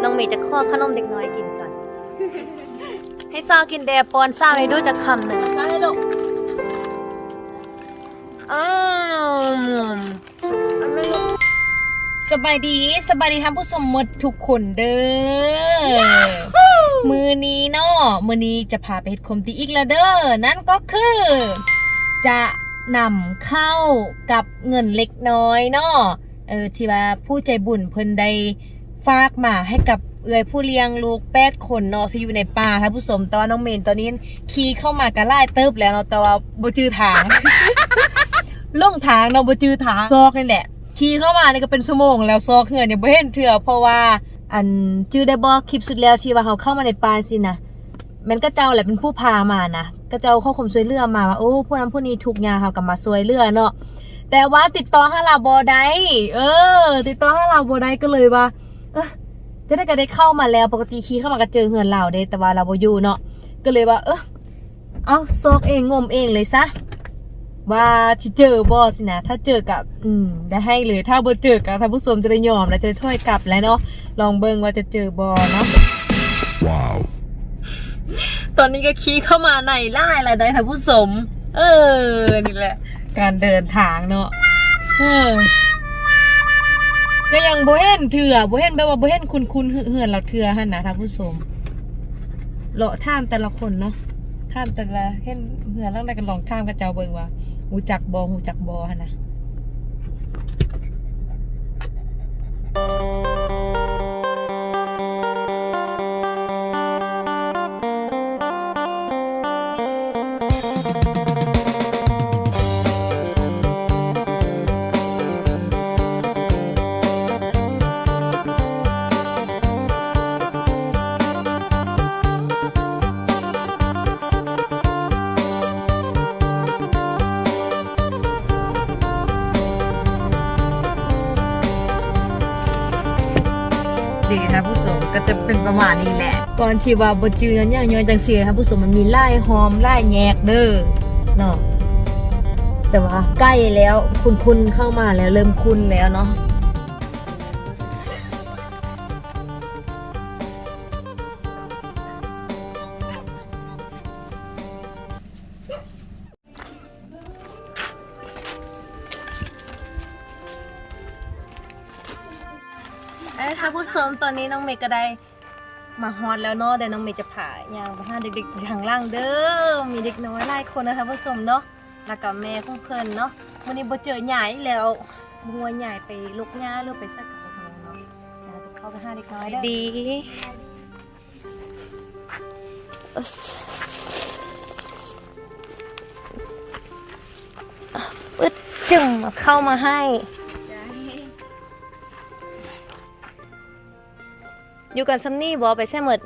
ยวน้องเมย์จะข้อขนมเด็กน้อยกินก่อน ให้ซาวกินแดปอนซาวให้ดูจะคำหนึ่งซาวให้ลูกอ้าวสบายดีสบายดีท่านผู้ชมหมดทุกคนเด้อ มือนี้เนาะมือนี้จะพาไปเฮ็ดคมตีอีกแล้วเด้อ นั่นก็คือ จะนำเข้ากับเงินเล็กน้อยเนาะ เออที่ว่าผู้ใจบุญเพิ่นได้ ฝากมาให้กับเอื้อยผู้เลี้ยงลูกแปดคนเนาะที่อยู่ในป่าท่านผู้ชมตอนน้องเมนตอนนี้ขี่เข้ามากันไล่เติบแล้วเนาะแต่ว่าบ่จือทางลงทางเนาะบ่จือทางซอกนี่แหละขี่เข้ามานี่ก็เป็นชั่วโมงแล้วซอกเหือเนี่ยบ่เห็นเถื่อเพราะว่าอันจื้อได้บ่คลิปสุดแล้วที่ว่าเขาเข้ามาในป่าสินะมันก็เจ้าแหละเป็นผู้พามานะก็เจ้าข้าคมซวยเรือมาว่าโอ้ผู้นั้นผู้นี้ถูกยาเขากับมาซวยเรือเนาะแต่ว่าติดต่อห้าลาบอได้เออ ติดต่อห้าลาบอได้ก็เลยว่า เออจะได้ก็ได้เข้ามาแล้วปกติขี่เข้ามาก็เจอเหือนเราเด้แต่ว่าเราบ่อยู่เนาะก็เลยว่า เออเอาซอกเองงมเองเลยซะว่าที่เจอบอสินะ ถ้าเจอกับอืมได้ให้เลยถ้าบ่เจอกับท่านผู้ชมจะได้ยอมแล้วจะได้ถ้อยกลับแล้วเนาะลองเบิ่งว่าจะเจอบอเนาะ Wow. ตอนนี้ก็ขี่เข้ามาในไล่อะไรได้ค่ะผู้ชม เออนี่แหละ การเดินทางเนาะเออ ก็ยังโบเห็นเถื่อโบเห็นแปลว่าโบเห็นคุณคุณเหือนเราเถื่อหันนะท่านผู้ชมเลาะท่ามแต่ละคนเนาะท่ามแต่ละเห็นเหือนแล้วได้กันลองท่ามกับเจ้าเบิงว่าหูจักบอหูจักบอหันนะ ประมาณนี้แหละ ก่อนที่ว่าบจือนั้นอย่างย้อนจังเสียครับผู้ชมมันมีไล่หอมไล่แงกเด้อเนาะแต่ว่าใกล้แล้วคุณคุณเข้ามาแล้วเริ่มคุณแล้วเนาะเอ้ยค่ะผู้ชมตอนนี้น้องเมย์ก็ได้ มาฮอตแล้วเนาะเดี๋ยวน้องเมย์จะผ่ายางมาหาเด็กๆอยู่ทางล่างเด้อมีเด็กน้อยหลายคนนะคะผู้ชมเนาะแล้วก็แม่ของเพิ่นเนาะวันนี้บ่เจอใหญ่แล้วบัวใหญ่ไปลูกหญ้าหรือไปสักกับน้องเนาะเดี๋ยวเราจะเข้าไปหาเด็กน้อยเด้อดีอึ๊สอะปึ๊ดจึงเอาเข้ามาให้ อยู่กันซัมนี่บอไปแซ่หมด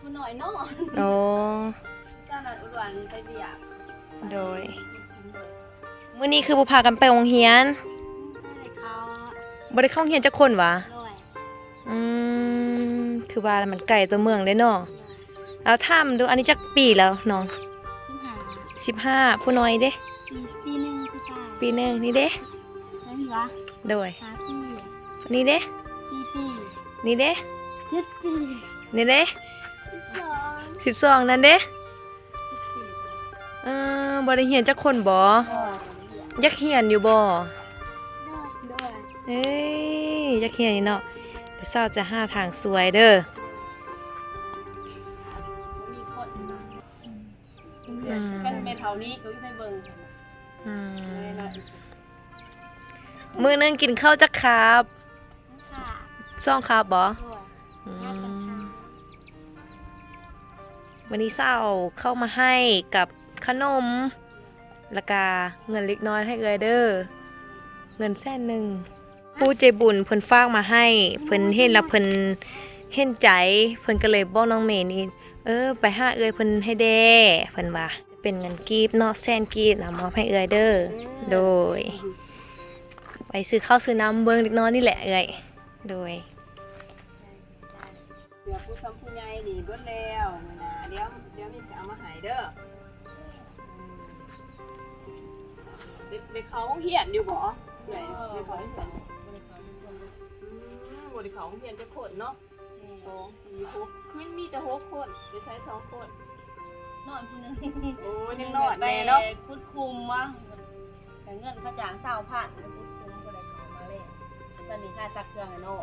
ผู้หน่อยเนาะโอ้เจ้าหน้าอุดรไปเบียกโดยมื้อนี้คือบ่พากันไปโรงเรียนให้เขาบ่ได้เข้าโรงเรียนจักคนวะด้วยอืมคือว่ามันไกลตัวเมืองเด้เนาะแล้วถามดูอันนี้จักปีแล้วน้องสิบห้า15ผู้น้อยเด้ปีปีหนึ่งปีกาปีหนึงนี่เด้แล้วมีวะโดยห้าปีนี่เด้สี่ปีนี่เด้ เจ็ดปีนี่เด้สิบสอง12นั่นเด้สิบปีเออบ่ได้เรียนจักคนบ่ด้วยอยากเรียนอยู่บ่ด้วยเอ้ยอยากเรียนอยู่เนาะเดี๋ยวเช้าจะหาทางสวยเด้อมีคนเนาะอืมกันเมทัลนี้ก็ไม่เบิ่งอืมเลยเนาะมื้อนึงกินข้าวจักครับค่ะซ่องครับบ่ด้ วันนี้เศร้าเข้ามาให้กับขนมล้วก็เงินเล็กน้อยให้เลยเด้อเงินแสนหนึ่งผู้ใจบุญเพิ่นฝากมาให้ เพิ่นเห็นแล้วเพิ่นเห็นใจ เพิ่นก็เลยบอกน้องเมย์นี่เออ ไปหาเอ้ยเพิ่นให้แด้เพิ่นว่าจะเป็นเงินกีบเนาะแสนกีบนะมอบให้เอ้ยเด้อโดย ไปซื้อข้าวซื้อน้ำเบิ่งเล็กน้อยนี่แหละเอ้ยโดย เด็กเด็กเขาเหียนอยู่บ่ใหญ่เด็กเขาเหียนอืมบ่ได้เขาเหียนจะขนเนาะสองสี่หกมันมีแต่หกคนจะใช้สองคนนอนผู้หนึงโอ้ยังนอนแน่เนาะคุดคุมวะแต่เงินเขาจ้างเศร้าพันคุดคุมก็เลยขอมาเลยสนิทค่าซักเครื่องไอ้โน่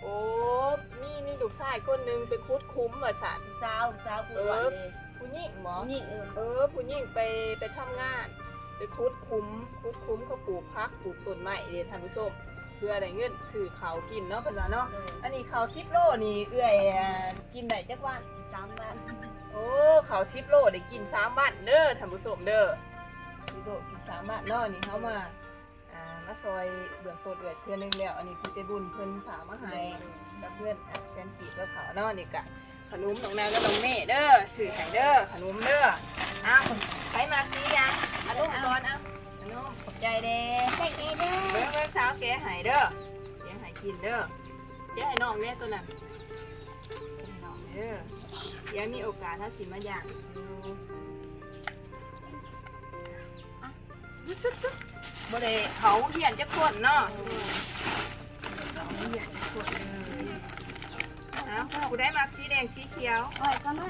โอ้มีมีลูกชายคนหนึงไปคุดคุ้มอะสันสาวสาวผู้อ้วันเลยผู้หญิงหมอนี่เออเออผู้หญิงไปไปทำงาน ไปคุดคุ้มคุดคุ้มเขาปลูกพักปลูกต้นไม้เด้ท่านผู้ชมเพื่อได้เงินซื้อข้าวกินเนาะเพิ่นว่าเนาะเลยอันนี้ข้าว10โลนี่เอื้อยอ่ากินได้จักวัน สามบาทโอ้ข้าว10โลได้กิน3วันเด้อท่านผู้ชมเด้อ10โลกิน3วันเนาะนี่เฮามาอ่ามาซอยเบื้องต้นเอื้อยเทื่อนึงแล้วอันนี้พี่ใจบุญเพิ่นฝากมาให้กับเพื่อนอะแซนติกับเขาเนาะนี่ก็ขนมน้องนางกับน้องเมฆเด้อซื้อให้เด้อขนมเด้ออ้าวใครมาซื้อยังเอาลูกก่อนเอาขนมขอบใจเด้ใจเด้เบิ่งเบิ่งสาวแกะให้เด้อแกะให้กินเด้อแกะให้น้องแม่ตัวนั้นแกะให้น้องเด้อเดี๋ยวมีโอกาสถ้าสิมาอย่างบ่ได้เขาเหียนจักคนเนาะเขาเหียนจักคนเลยเอาผู้ได้มักสีแดงสีเขียวไว้ก็ไม่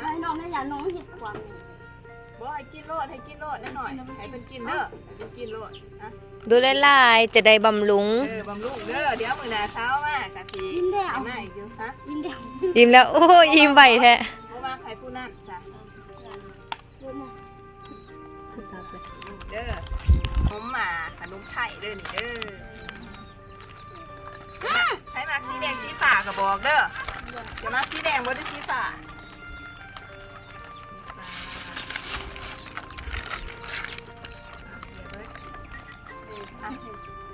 ให้น้องได้ยาน้องเห็ดความ บ่ให้กินโลดให้กินโลดนิดหน่อยให้เพิ่นกินเด้อให้เพิ่นกินโลดอะดูหลายๆจะได้บำรุง เออบำรุงเด้อเดี๋ยวมื้อหน้าเช้ามากะสิยิ้มได้เอาเอามาอีกเดี๋ยวฮะยิ้มได้ยิ้มแล้ว โอ้ยิ้มใบแท้เพราะว่าใครผู้นั้นจ้ะดูนะเด้อหอมหมาขนมไทยเด้อนี่เด้อใครมาสีแดงสีฟ้าก็บอกเด้อจะมาสีแดงบ่ได้สีฟ้า อะ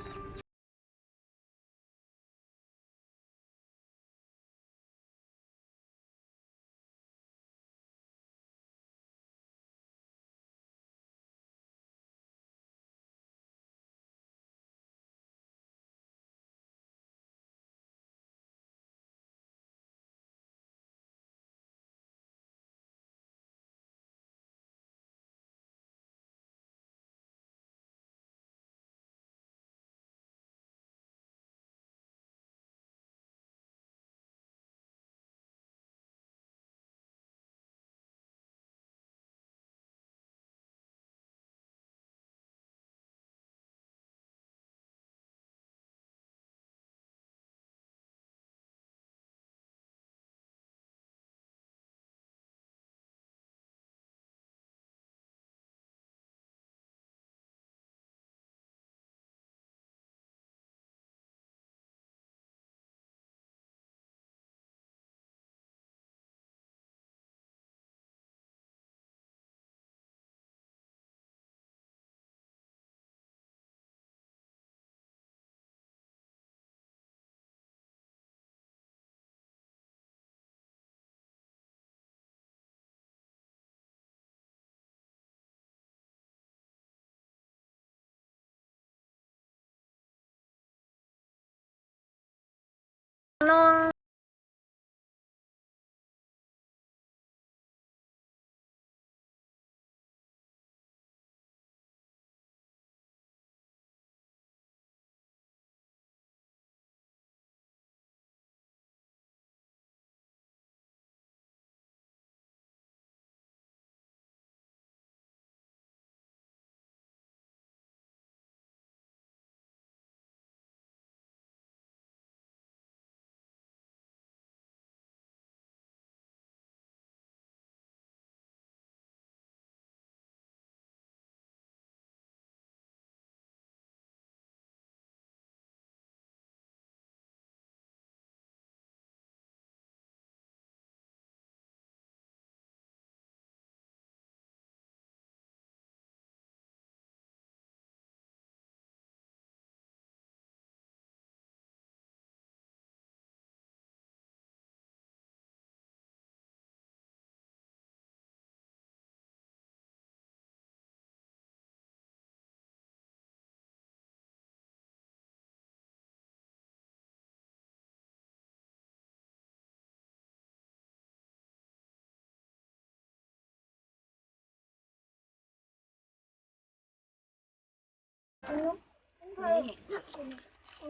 หักคุณ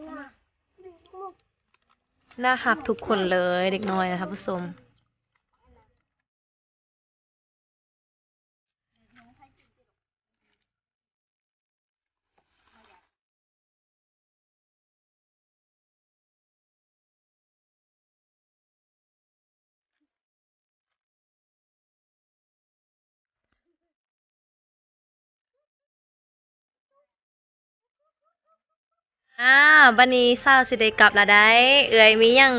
นะน่าหักทุกคนเลยเด็กน้อยนะคะผู้ชม อ่าบันนี้เศร้าสิได้กลับละได้ เอ่ยมีหยัง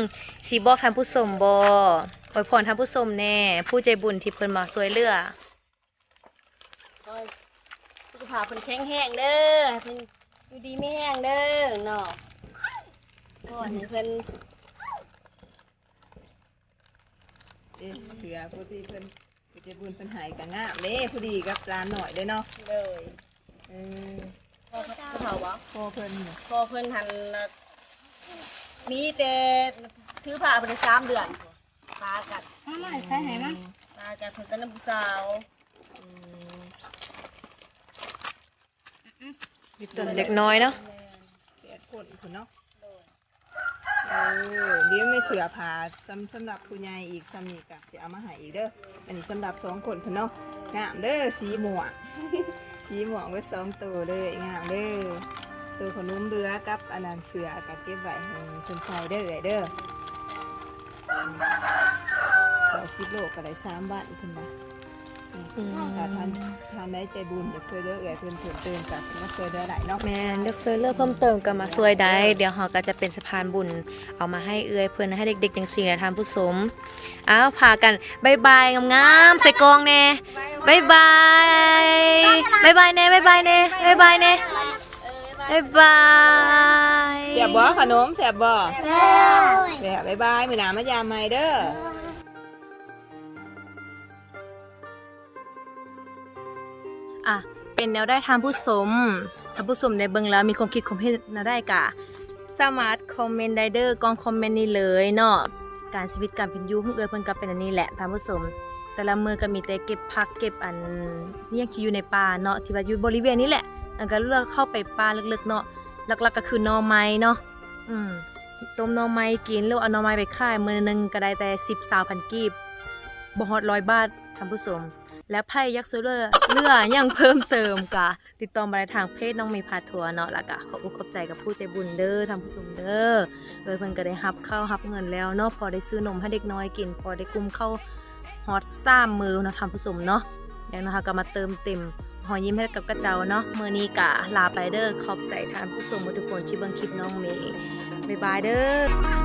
สิบอกท่านผู้ชมบ่อวยพรท่านผู้ชมแน่ ผู้ใจบุญที่เพิ่นมาช่วยเหลือขอให้สุขภาพเพิ่นแข็งแรงเด้อให้เพิ่นอยู่ดีไม่แห้งเด้อเนาะก่อนให้เพิ่นเด้เสือผู้ที่เพิ่นผู้ใจบุญเพิ่นใหายกันงามเด้ผู้ดีกับร้านหน่อยเด้เนาะเลยเออพ่อเพิ่น ผู้เฒ่าวะพ่อเพิ่นเนี่ยพอเพิ่นหันน่ะมีแต่ถือผ้าไปได้สามเดือนพากันมาหน่อยใส่ไหนมาพากันเพิ่นก็น้ำผู้สาวอืมมีตนเด็กน้อยเนาะแม่นแปดคนคุณเนาะโดยเออเดี๋ยวไม่เสือผ่าสำสำหรับผู้ใหญ่อีกสำนีกะจะเอามาให้อีกเด้ออันนี้สำหรับสองคนเพิ่นเนาะงามเด้อสีม่วง สีม่วงไว้สองตัวเลยงามเด้อตัวขนมเบือกับอันนั้นเสือกับเก็บไว้ให้คนใส่เด้อเอ้ยเด้อสองสิบโลก็ได้สามบาทเพิ่นว่าอืมถ้าท่านท่านได้ใจบุญอยากช่วยเหลือเอ้ยเพิ่นเพิ่มเติมกับมาช่วยเหลือได้เนาะแม่นเลือกช่วยเหลือเพิ่มเติมก็มาช่วยได้ เดี๋ยวเฮาก็จะเป็นสะพานบุญ เอามาให้เอื้อยเพื่อนให้เด็กๆจังซี่นะท่านผู้ชมอ้าวพากันบายบายงามๆใส่กองแน่บายบาย บายบายแน่บายบายแน่บายบายแน่บายบายแซ่บบ่ขนมแซ่บบ่แล้วแซ่บบ๊ายบายมื้อหน้ามายามใหม่เด้ออะเป็นแนวได้ทานผู้ชมทานผู้ชมในเบิ่งแล้วมีความคิดความเห็นแนวได้กะสามารถคอมเมนต์ได้เด้อกองคอมเมนต์นี้เลยเนาะการชีวิตการเป็นอยู่ของเอื้อยเพิ่นก็เป็นอันนี้แหละท่านผู้ชม แต่ละมือก็มีแต่เก็บผักเก็บอันเนี่ยงที่อยู่ในป่าเนาะที่ว่าอยู่บริเวณนี้แหละอันก็เลือกเข้าไปป่าลึกๆเนาะหลักๆก็คือนอไม้เนาะอืมต้มนอไม้กินหรือเอานอไม้ไปขายมือหนึงก็ได้แต่10 20,000กีบบ่ฮอด100บาทท่านผู้ชมและไพ่ยักษ์โซเลอร์เลือยังเพิ่มเติมกะติดต่อมาในทางเพจน้องมีพาทัวร์เนาะล้วก็ขอบอกขอบใจกับผู้ใจบุญเด้อทำผู้ชมเด้อเออเพิ่นก็ได้รับข้าวรับเงินแล้วเนาะพอได้ซื้อนมให้เด็กน้อยกิน พอได้กุมเข้า ฮอตซ้ำมือนะทำผู้ชมเนาะอย่างนะคะก็มาเติมเต็มหอยยิ้มให้กับกระเจ้าเนาะมื้อนี้กะลาไปเด้อขอบใจทานผู้ชมทุกคนที่เบิ่งคลิปน้องเมย์บ๊ายบายเด้อ